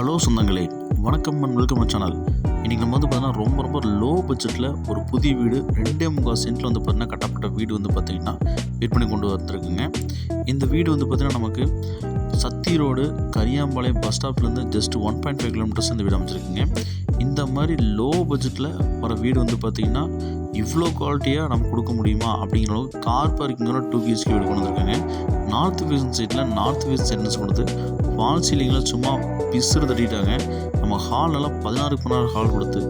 Hello சொந்தங்களே வணக்கம் and welcome channel இன்றைக்கி நம்ம வந்து பார்த்தீங்கன்னா ரொம்ப ரொம்ப லோ பட்ஜெட்டில் ஒரு புதிய வீடு ரெண்டே முக்கால் சென்ட்டில் வந்து பார்த்தீங்கன்னா கட்டப்பட்ட வீடு வந்து பார்த்திங்கன்னா விற்பனை கொண்டு வந்திருக்குங்க. இந்த வீடு வந்து பார்த்திங்கன்னா நமக்கு Sathy road Kariyampalayam bus ஸ்டாப்லேருந்து just one point five kilometres இந்த வீடு அமைச்சிருக்குங்க. இந்த மாதிரி லோ பட்ஜெட்டில் வர வீடு வந்து பார்த்திங்கன்னா இவ்வளோ குவாலிட்டியாக நம்ம கொடுக்க முடியுமா அப்படிங்கிற அளவுக்கு கார் பார்க்கிங்கோட டூ பிஹெச்கே வீடு கொண்டு வந்திருக்காங்க. நார்த் வெஸ்ட் சைடில் நார்த் வெஸ்ட் சென்டென்ஸ் கொடுத்து வால் சீலிங்கில் சும்மா பிசுறு தட்டிட்டாங்க. நம்ம ஹாலெல்லாம் பதினாறுக்கு பதினாறு ஹால் கொடுத்து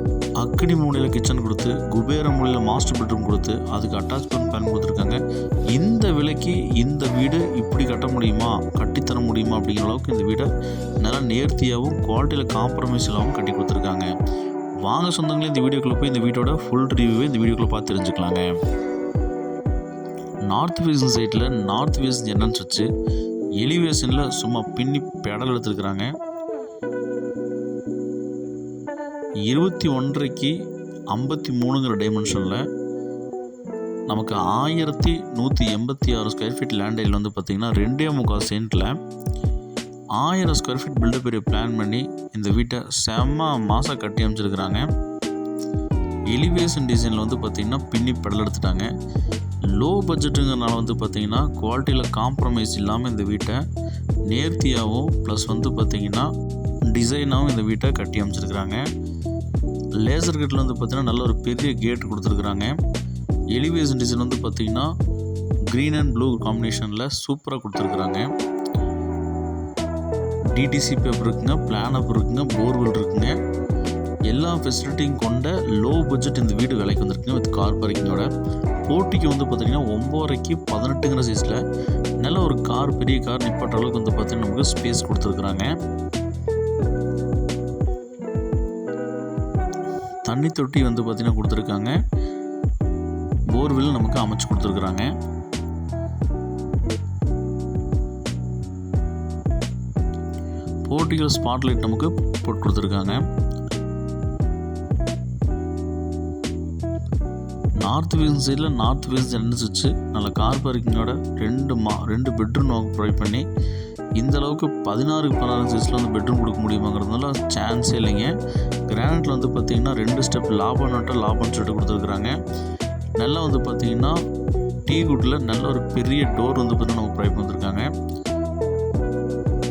அக்கடி மூலையில் கிச்சன் கொடுத்து குபேர மூலையில் மாஸ்டர் பெட்ரூம் கொடுத்து அதுக்கு அட்டாச்மெண்ட் பிளான் கொடுத்துருக்காங்க. இந்த விலைக்கு இந்த வீடு இப்படி கட்ட முடியுமா? கட்டித்தர முடியுமா அப்படிங்கிற அளவுக்கு இந்த வீடை நல்லா நேர்த்தியாகவும் குவாலிட்டியில் காம்ப்ரமைஸ் இல்லாமல் கட்டி கொடுத்துருக்காங்க. வாங்க சொந்தங்களே இந்த வீடியோக்குள்ளே போய் இந்த வீட்டோட ஃபுல் ரிவ்யூவை இந்த வீடியோக்குள்ளே பார்த்து தெரிஞ்சுக்கலாங்க. நார்த் வேஸ்ட் சைட்டில் நார்த் வெஸ்ட் என்னன்னு வச்சு எலிவேஷனில் சும்மா பின்னி பெடல் எடுத்துருக்குறாங்க. இருபத்தி ஒன்றைக்கு ஐம்பத்தி மூணுங்கிற டைமென்ஷனில் நமக்கு ஆயிரத்தி நூற்றி எண்பத்தி ஆறு ஸ்கொயர் ஃபீட் லேண்ட் ஏரியில் வந்து பார்த்திங்கன்னா ரெண்டே முக்கால் சென்ட்டில் ஆயிரம் square feet built up area plan பண்ணி இந்த வீட்டை செம்ம மாதம் கட்டி அமைச்சிருக்கிறாங்க. எலிவேஷன் டிசைனில் வந்து பார்த்திங்கன்னா பின்னி பெடல் எடுத்துட்டாங்க. லோ பட்ஜெட்டுங்கிறனால வந்து பார்த்திங்கன்னா குவாலிட்டியில் காம்ப்ரமைஸ் இல்லாமல் இந்த வீட்டை நேர்த்தியாகவும் ப்ளஸ் வந்து பார்த்திங்கன்னா டிசைனாகவும் இந்த வீட்டை கட்டி அமைச்சிருக்கிறாங்க. லேசர் கேட்டில் வந்து பார்த்திங்கன்னா நல்ல ஒரு பெரிய கேட் கொடுத்துருக்குறாங்க. எலிவேஷன் டிசைன் வந்து பார்த்திங்கன்னா க்ரீன் அண்ட் ப்ளூ காம்பினேஷனில் சூப்பராக கொடுத்துருக்குறாங்க. டிடிசி பேப்பர் இருக்குங்க பிளான் அப் இருக்குங்க போர்வெல் இருக்குங்க. எல்லா ஃபெசிலிட்டியும் கொண்ட லோ பட்ஜெட் இந்த வீடு விலைக்கு வந்திருக்குங்க வித் கார் பார்க்கிங்கோட போட்டிக்கு வந்து பார்த்தீங்கன்னா ஒம்போரைக்கு பதினெட்டுங்கிற சைஸில் நல்ல ஒரு கார் பெரிய கார் நிப்பாட்டுற அளவுக்கு வந்து பார்த்தீங்கன்னா நமக்கு ஸ்பேஸ் கொடுத்துருக்குறாங்க. தண்ணி தொட்டி வந்து பார்த்திங்கன்னா கொடுத்துருக்காங்க. போர்வெல் நமக்கு அமைச்சு கொடுத்துருக்குறாங்க. போர்ட்டிகல் ஸ்பாட்லைட் நமக்கு போட்டு கொடுத்துருக்காங்க. நார்த் வெஸ்ட் சைடில் நார்த் வெஸ்ட் என்ட்ரன்ஸ் வச்சு நல்ல கார் பார்க்கிங்கோட ரெண்டு மா ரெண்டு பெட்ரூம் நமக்கு ப்ரொவைட் பண்ணி இந்த அளவுக்கு பதினாறுக்கு பதினாறு சைஸில் வந்து பெட்ரூம் கொடுக்க முடியுமாங்கிறதுனால சான்ஸே இல்லைங்க. கிரானைட்டில் வந்து பார்த்திங்கன்னா ரெண்டு ஸ்டெப் லாபம் நோட்டை லாபம்னு சொல்லிட்டு கொடுத்துருக்குறாங்க. நல்லா வந்து பார்த்திங்கன்னா டீ குட்டில் நல்ல ஒரு பெரிய டோர் வந்து பார்த்திங்கன்னா நமக்கு ப்ரை பண்ணிருக்காங்க.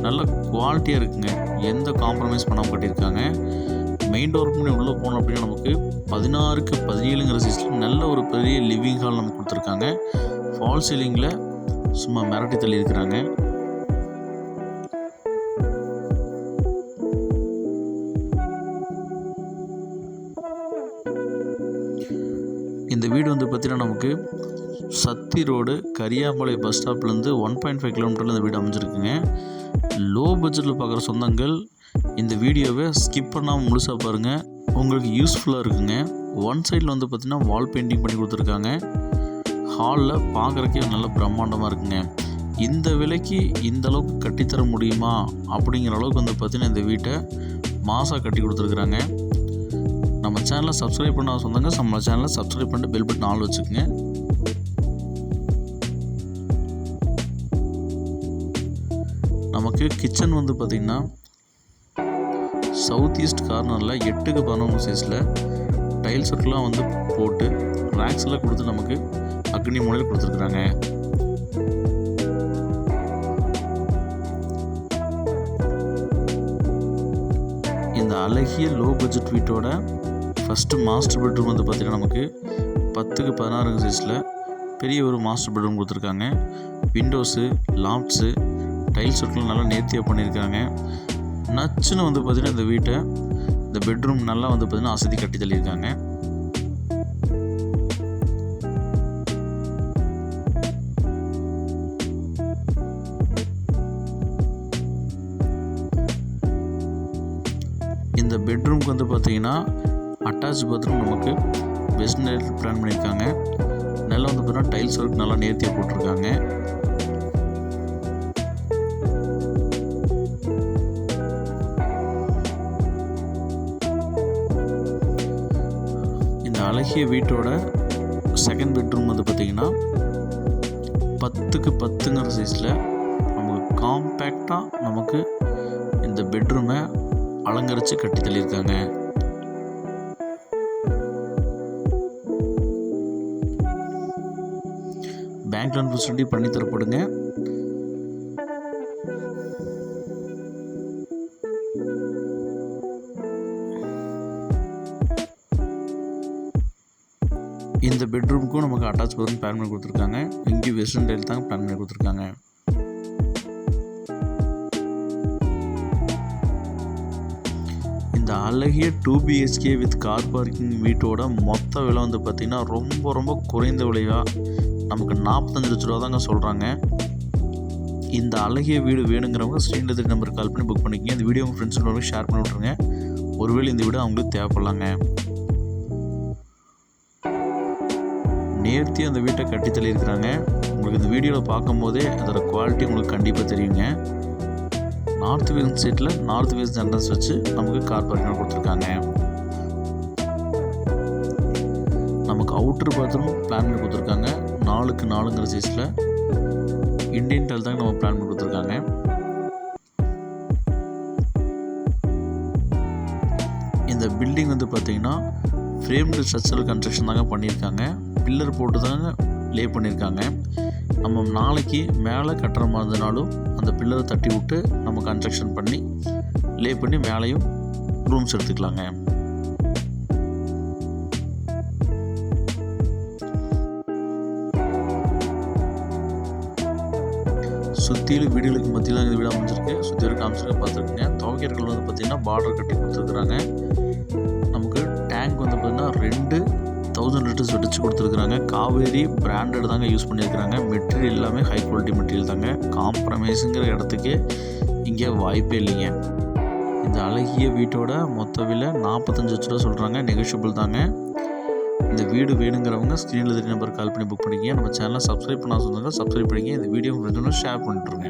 நல்ல குவாலிட்டியாக இருக்குங்க. எந்த காம்ப்ரமைஸ் பண்ணாமல் கட்டியிருக்காங்க. மெயின் டோர் பண்ணி உள்ளே போனோம் அப்படின்னா நமக்கு பதினாறுக்கு பதினேழுங்கிற சைஸில் நல்ல ஒரு பெரிய லிவிங் ஹால் நமக்கு கொடுத்துருக்காங்க. ஃபால் சீலிங்கில் சும்மா மிரட்டி தள்ளி இருக்கிறாங்க வீடு வந்து பார்த்திங்கன்னா நமக்கு சத்தி ரோடு கரியாம்பாளையம் பஸ் ஸ்டாப்லேருந்து ஒன் பாயிண்ட் ஃபைவ் கிலோமீட்டரில் இந்த வீடு அமைஞ்சிருக்குங்க. லோ பட்ஜெட்டில் பார்க்குற சொந்தங்கள் இந்த வீடியோவை ஸ்கிப் பண்ணாமல் முழுசாக பாருங்கள் உங்களுக்கு யூஸ்ஃபுல்லாக இருக்குங்க. ஒன் சைடில் வந்து பார்த்திங்கன்னா வால் பெயிண்டிங் பண்ணி கொடுத்துருக்காங்க. ஹாலில் பார்க்குறக்கே நல்ல பிரம்மாண்டமாக இருக்குங்க. இந்த விலைக்கு இந்த அளவுக்கு கட்டித்தர முடியுமா? அப்படிங்கிற அளவுக்கு வந்து பார்த்திங்கன்னா இந்த வீட்டை மாதம் கட்டி கொடுத்துருக்குறாங்க. நம்ம சேனலை சப்ஸ்கிரைப் பண்ணாத சொந்தங்க நம்ம சேனலை சப்ஸ்கிரைப் பண்ணிட்டு பெல் பட்டன் ஆள் வச்சுக்கோங்க. நமக்கு கிச்சன் வந்து பார்த்திங்கன்னா சவுத் ஈஸ்ட் கார்னரில் எட்டுக்கு பதினொன்று சைஸில் டைல்ஸ் ஒர்க்லாம் வந்து போட்டு ரேக்ஸ்லாம் கொடுத்து நமக்கு அக்னி மூலையில் கொடுத்துருக்குறாங்க. இந்த அழகிய லோ பட்ஜெட் வீட்டோட ஃபஸ்ட்டு மாஸ்டர் பெட்ரூம் வந்து பார்த்திங்கன்னா நமக்கு பத்துக்கு பதினாறு சைஸில் பெரிய ஒரு மாஸ்டர் பெட்ரூம் கொடுத்துருக்காங்க. விண்டோஸு லாப்ஸு டைல்ஸ் ஒர்க்லாம் நல்லா நேர்த்தியாக பண்ணியிருக்காங்க. நச்சுன்னு வந்து பார்த்திங்கன்னா இந்த வீட்டை இந்த பெட்ரூம் நல்லா வந்து பார்த்திங்கன்னா அசதி கட்டி தள்ளியிருக்காங்க. இந்த பெட்ரூம்க்கு வந்து பார்த்திங்கன்னா அட்டாச் பாத்ரூம் நமக்கு பெஸ்ட் நேரத்தில் பிளான் பண்ணியிருக்காங்க. நல்லா வந்து பார்த்தீங்கன்னா டைல்ஸ் ஒர்க் நல்லா நேர்த்தியாக போட்டிருக்காங்க. இந்த அழகிய வீட்டோட செகண்ட் பெட்ரூம் வந்து பார்த்திங்கன்னா பத்துக்கு பத்துங்கிற சைஸில் நமக்கு காம்பேக்டாக நமக்கு இந்த பெட்ரூமை அலங்கரித்து கட்டி தள்ளியிருக்காங்க. பேங்க் லோன் ஃபெசிலிட்டி பண்ணி தரப்படுங்க. இந்த பெட்ரூமுக்கும் நமக்கு அட்டாச் பாத்ரூம் பிளான் பண்ணி கொடுத்துருக்காங்க. இங்கேயும் வெஸ்டர்ன் டைல் தாங்க பிளான் பண்ணி கொடுத்துருக்காங்க. இந்த அழகிய two BHK with car parking வீட்டோட மொத்த விலை வந்து பார்த்திங்கன்னா ரொம்ப ரொம்ப குறைந்த விலையாக நமக்கு நாற்பத்தஞ்சு லட்ச ரூபா தாங்க சொல்கிறாங்க இந்த அழகிய வீடு வேணுங்கிறவங்க ஸ்ரீநிதி நம்பருக்கு கால் பண்ணி புக் பண்ணிக்கங்க. இந்த வீடியோ உங்கள் ஃப்ரெண்ட்ஸுங்களோட ஷேர் பண்ணி விட்ருங்க ஒருவேளை இந்த வீடு அவங்களுக்கு தேவைப்படலாங்க. நேர்த்தி அந்த வீட்டை கட்டி தள்ளியிருக்கிறாங்க. உங்களுக்கு இந்த வீடியோவில் பார்க்கும்போதே அதோட குவாலிட்டி உங்களுக்கு கண்டிப்பாக தெரியுங்க. நார்த் வெஸ்ட் சைட்டில் நார்த் வெஸ்ட் ஜென்ரன்ஸ் வச்சு நமக்கு கார் பார்க்கிங் கொடுத்துருக்காங்க. நமக்கு அவுட்ரு பாத்ரூம் பிளான் பண்ணி கொடுத்துருக்காங்க. நாலுக்கு நாலுங்கிற சைஸில் இந்தியன் டெல் தாங்க நம்ம பிளான் பண்ணி கொடுத்துருக்காங்க. இந்த பில்டிங் வந்து பார்த்திங்கன்னா ஃப்ரேம்டு ஸ்ட்ரக்சரல் கன்ஸ்ட்ரக்ஷன் தாங்க பண்ணியிருக்காங்க. பில்லர் போட்டு தாங்க லே பண்ணியிருக்காங்க. நம்ம நாளைக்கு மேலே கட்டுற மாதிரி இருந்தனாலும் அந்த பில்லரை தட்டி விட்டு நம்ம கன்ஸ்ட்ரக்ஷன் பண்ணி லே பண்ணி மேலேயும் ரூம்ஸ் எடுத்துக்கலாங்க. சுற்றிலும் வீடுகளுக்கு மத்தியில் இந்த வீடு அமைஞ்சிருக்கு. சுற்றி இருக்க அமைச்சிருக்க பார்த்துருக்குங்க. துவக்கியர்கள் வந்து பார்த்திங்கன்னா பார்டர் கட்டி கொடுத்துருக்குறாங்க. நமக்கு டேங்க் வந்து பார்த்திங்கன்னா ரெண்டு தௌசண்ட் லிட்டர்ஸ் வெடிச்சு கொடுத்துருக்குறாங்க. காவேரி பிராண்டட் தாங்க யூஸ் பண்ணியிருக்கிறாங்க. மெட்டீரியல் எல்லாமே ஹை குவாலிட்டி மெட்டீரியல் தாங்க. காம்ப்ரமைஸுங்கிற இடத்துக்கு இங்கே வாய்ப்பே இல்லைங்க. இந்த அழகிய வீட்டோட மொத்த விலை நாற்பத்தஞ்சு லட்ச ரூபா சொல்கிறாங்க நெகோஷியபிள் தாங்க. இந்த வீடு வேணுங்கிறவங்க ஸ்க்ரீனில் தெரிய நம்பர் கால் பண்ணி புக் பண்ணிக்கங்க. நம்ம சேனலை சப்ஸ்கிரைப் பண்ண சொன்னாங்க சப்ஸ்கிரைப் பண்ணிங்க இந்த வீடியோ ஃப்ரெண்ட்ஸோட ஷேர் பண்ணிட்டுருங்க.